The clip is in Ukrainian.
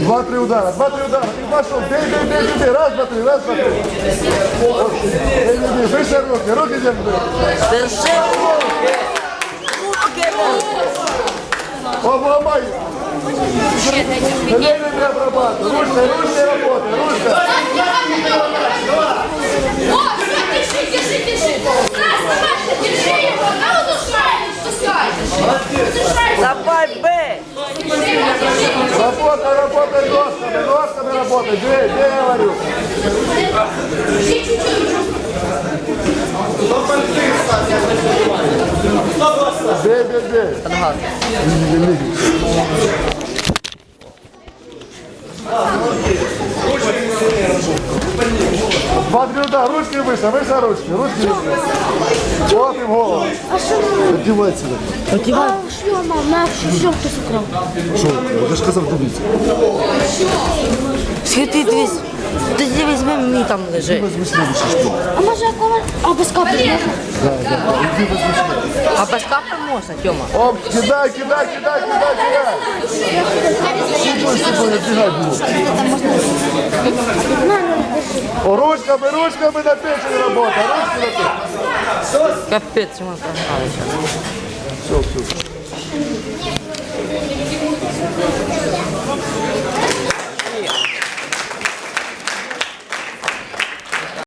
Два-три удара, два-три удара. Ты пошел, бей, бей, бей, бей, бей. Раз, два, три, раз, два, три. Бей, бей, бей. Выше руки, руки держи. Держи руки! Руки! Обломай. Левый не обрабатывай. Ручкой, ручкой работай, ручкой. О, все, держи, держи, держи. Раз, давай, держи его. Да удушай, не спускай. Удушай. Давай, бей! Работай, работай ножками, ножками работай. Бей, бей, я говорю. Еще чуть-чуть. Бей, бей, бей. Два-три удара, ручки выше, выше ручки, ручки выше. Вот и в голову. А що нам? Одевай сюда. А що нам? На що хтось украв? Що? Я ж казав, дивіться. Світи, дивись. Ти візьми, мені там лежить. Візьми следующий штук. А може якого? А без капель можна? Да, да, да. Іди візьми следующий. А без капель можна, Тьома? Оп, кидай, кидай, кидай, кидай, кидай. Стой, стой, отбегай было. О, Ручками, ручками на печень робота. Ручки на печень. Капець, йому програли зараз. Все, все.